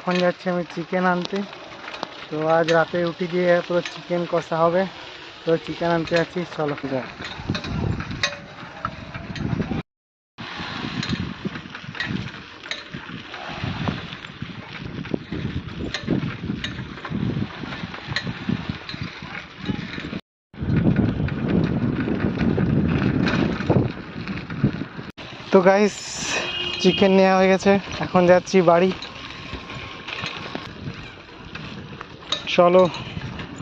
এখন যাচ্ছি আমি চিকেন আনতে। তো আজ রাতে উঠে গিয়ে পুরো চিকেন কষা হবে। তো চিকেন আনতে যাচ্ছি চলো। যা তো গাইস চিকেন নেওয়া হয়ে গেছে। এখন যাচ্ছি বাড়ি। চলো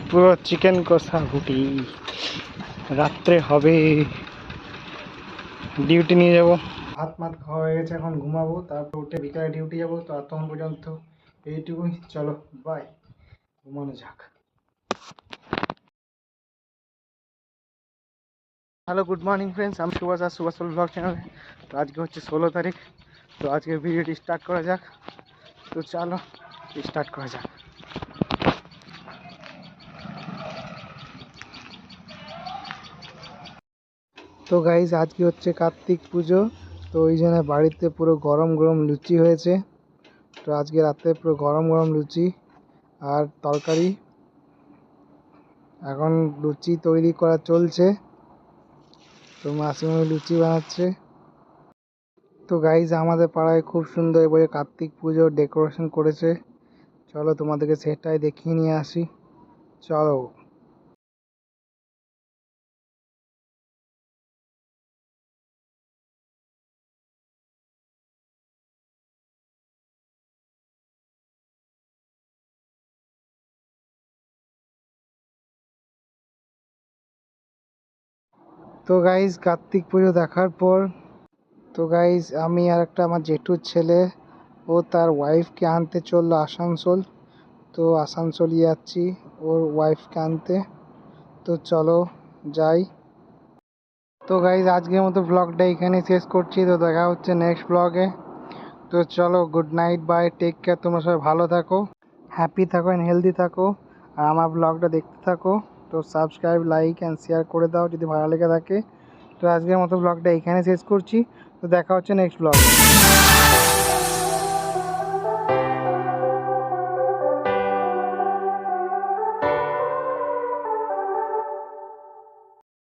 পুরো চিকেন কষা গুটি। রাত্রে হবে। ডিউটি নিয়ে যাব। হাত মাত খাওয়া হয়ে গেছে এখন ঘুমাবো। তারপর উঠে বিকালে ডিউটি যাব। তো আর তখন পর্যন্ত এইটুকুই। চলো বাই ঘুমানো যাক। হ্যালো গুড মর্নিং ফ্রেন্ডস আমি সুভাষ আর সুভাষ ব্লগ চ্যানেলে তো আজকে হচ্ছে ষোলো তারিখ। তো আজকে ভিডিওটি স্টার্ট করা যাক। তো চলো স্টার্ট করা যাক। তো গাইজ আজকে হচ্ছে কার্তিক পুজো, তো ওই জন্য বাড়িতে পুরো গরম গরম লুচি হয়েছে। তো আজকে রাতে পুরো গরম গরম লুচি আর তরকারি। এখন লুচি তৈরি করা চলছে। তো মাসিমণি লুচি বানাচ্ছে। তো গাইজ আমাদের পাড়ায় খুব সুন্দর এবারে কার্তিক পুজো ডেকোরেশন করেছে। চলো তোমাদেরকে সেটাই দেখিয়ে নিয়ে আসি। চলো। তো গাইজ কার্তিক পুজো দেখার পর, তো গাইজ আমি আর একটা আমার জেঠুর ছেলে, ও তার ওয়াইফকে আনতে চলল আসানসোল। তো আসানসোল যাচ্ছি ওর ওয়াইফকে আনতে। তো চলো যাই। তো গাইজ আজকের মতো ব্লগটা এখানে শেষ করছি। তো দেখা হচ্ছে নেক্সট ব্লগে তো চলো good night bye take care তোমরা সবাই ভালো থাকো। হ্যাপি থাকো অ্যান্ড হেলদি থাকো। আর আমার ব্লগটা দেখতে থাকো। তো সাবস্ক্রাইব লাইক অ্যান্ড শেয়ার করে দাও যদি ভালো লেগে থাকে। তো আজকের মতো ব্লগটা এখানে শেষ করছি। তো দেখা হচ্ছে নেক্সট ব্লগে